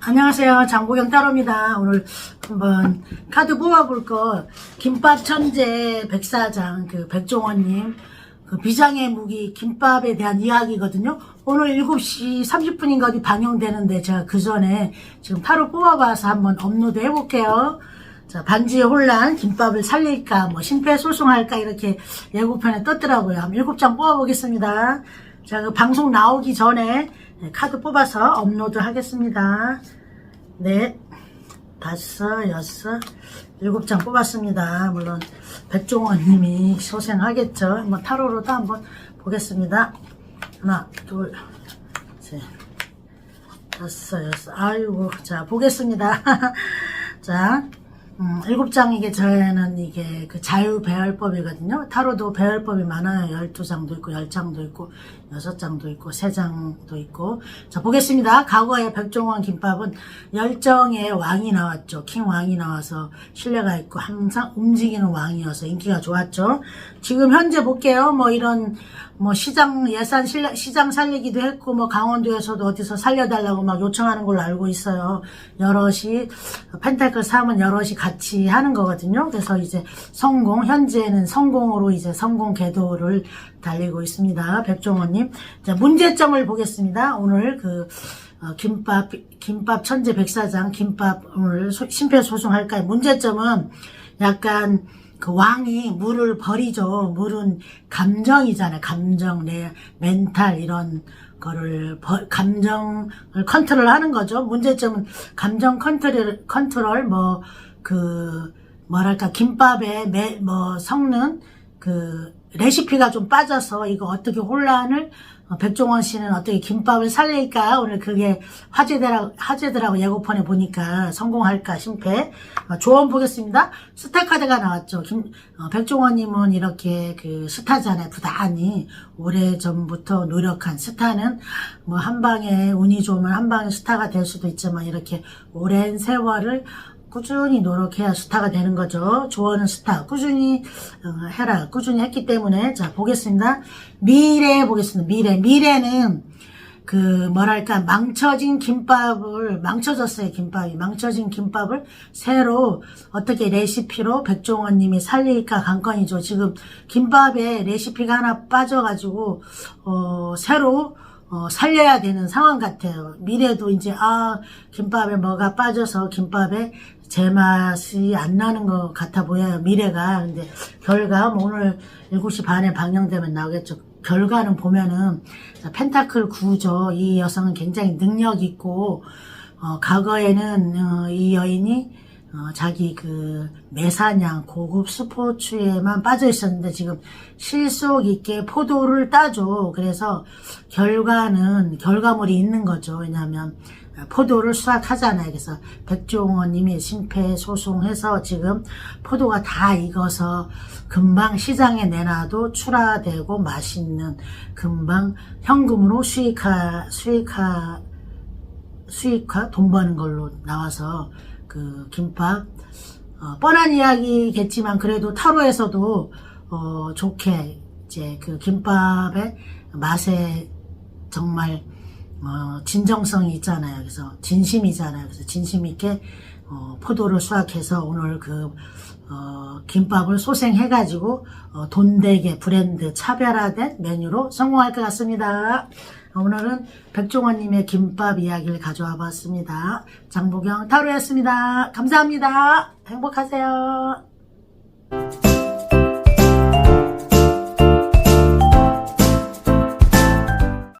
안녕하세요. 장보경 따로입니다. 오늘 한번 카드 뽑아볼 거 김밥 천재 백사장 그 백종원님 그 비장의 무기 김밥에 대한 이야기거든요. 오늘 7시 30분인가 어디 방영되는데 제가 그 전에 지금 타로 뽑아봐서 한번 업로드 해볼게요. 자, 반지의 혼란, 김밥을 살릴까, 뭐, 심폐소생할까, 이렇게 예고편에 떴더라고요. 한번 7장 뽑아보겠습니다. 자, 그 방송 나오기 전에 네, 카드 뽑아서 업로드 하겠습니다. 넷, 다섯, 여섯, 일곱 장 뽑았습니다. 물론, 백종원 님이 소생하겠죠. 한번 타로로도 한번 보겠습니다. 하나, 둘, 셋, 다섯, 여섯. 아이고, 자, 보겠습니다. 자, 음, 일곱 장 이게 저희는 이게 그 자유 배열법이거든요. 타로도 배열법이 많아요. 열두 장도 있고, 열 장도 있고, 여섯 장도 있고, 세 장도 있고. 자, 보겠습니다. 과거에 백종원 김밥은 열정의 왕이 나왔죠. 킹 왕이 나와서 신뢰가 있고, 항상 움직이는 왕이어서 인기가 좋았죠. 지금 현재 볼게요. 뭐 이런, 뭐 시장 예산 실려- 시장 살리기도 했고 뭐 강원도에서도 어디서 살려달라고 막 요청하는 걸로 알고 있어요. 여럿이 펜타클 3은 여럿이 같이 하는 거거든요. 그래서 이제 성공 현재는 성공으로 이제 성공 궤도를 달리고 있습니다. 백종원님. 자 문제점을 보겠습니다. 오늘 그 어, 김밥 김밥 천재 백사장 김밥 오늘 소- 심폐소생할까요? 문제점은 약간 그 왕이 물을 버리죠. 물은 감정이잖아요. 감정, 내 멘탈 이런 거를 버- 감정을 컨트롤하는 거죠. 문제점은 감정 컨트롤 컨트롤 뭐 그 뭐랄까 김밥에 매, 뭐 섞는 그 레시피가 좀 빠져서 이거 어떻게 혼란을 어, 백종원 씨는 어떻게 김밥을 살릴까? 오늘 그게 화제더라 화제더라고 예고편에 보니까. 성공할까 심패 어, 조언 보겠습니다. 스타 카드가 나왔죠. 김 어, 백종원님은 이렇게 그 스타잖아요 부단히 오래 전부터 노력한 스타는 뭐 한 방에 운이 좋으면 한 방에 스타가 될 수도 있지만 이렇게 오랜 세월을 꾸준히 노력해야 스타가 되는 거죠. 조언은 스타. 꾸준히 어, 해라. 꾸준히 했기 때문에 자 보겠습니다. 미래 보겠습니다. 미래. 미래는 그 뭐랄까 망쳐진 김밥을 망쳐졌어요. 김밥이 망쳐진 김밥을 새로 어떻게 레시피로 백종원님이 살릴까 관건이죠. 지금 김밥에 레시피가 하나 빠져가지고 어 새로 어, 살려야 되는 상황 같아요. 미래도 이제, 아, 김밥에 뭐가 빠져서 김밥에 제맛이 안 나는 것 같아 보여요. 미래가. 근데 결과, 뭐 오늘 7시 반에 방영되면 나오겠죠. 결과는 보면은, 자, 펜타클 9죠. 이 여성은 굉장히 능력 있고, 어, 과거에는, 어, 이 여인이 어, 자기 그 매사냥 고급 스포츠에만 빠져 있었는데 지금 실속 있게 포도를 따죠. 그래서 결과는 결과물이 있는 거죠. 왜냐하면 포도를 수확하잖아요. 그래서 백종원님이 심폐소생해서 지금 포도가 다 익어서 금방 시장에 내놔도 출하되고 맛있는 금방 현금으로 수익화 수익화 수익화 돈 버는 걸로 나와서 그 김밥 어, 뻔한 이야기겠지만 그래도 타로에서도 어, 좋게 이제 그 김밥의 맛에 정말 어, 진정성이 있잖아요. 그래서 진심이잖아요. 그래서 진심 있게 어, 포도를 수확해서 오늘 그 어, 김밥을 소생해가지고 어, 돈되게 브랜드 차별화된 메뉴로 성공할 것 같습니다. 오늘은 백종원님의 김밥 이야기를 가져와 봤습니다. 장보경 타로였습니다. 감사합니다. 행복하세요.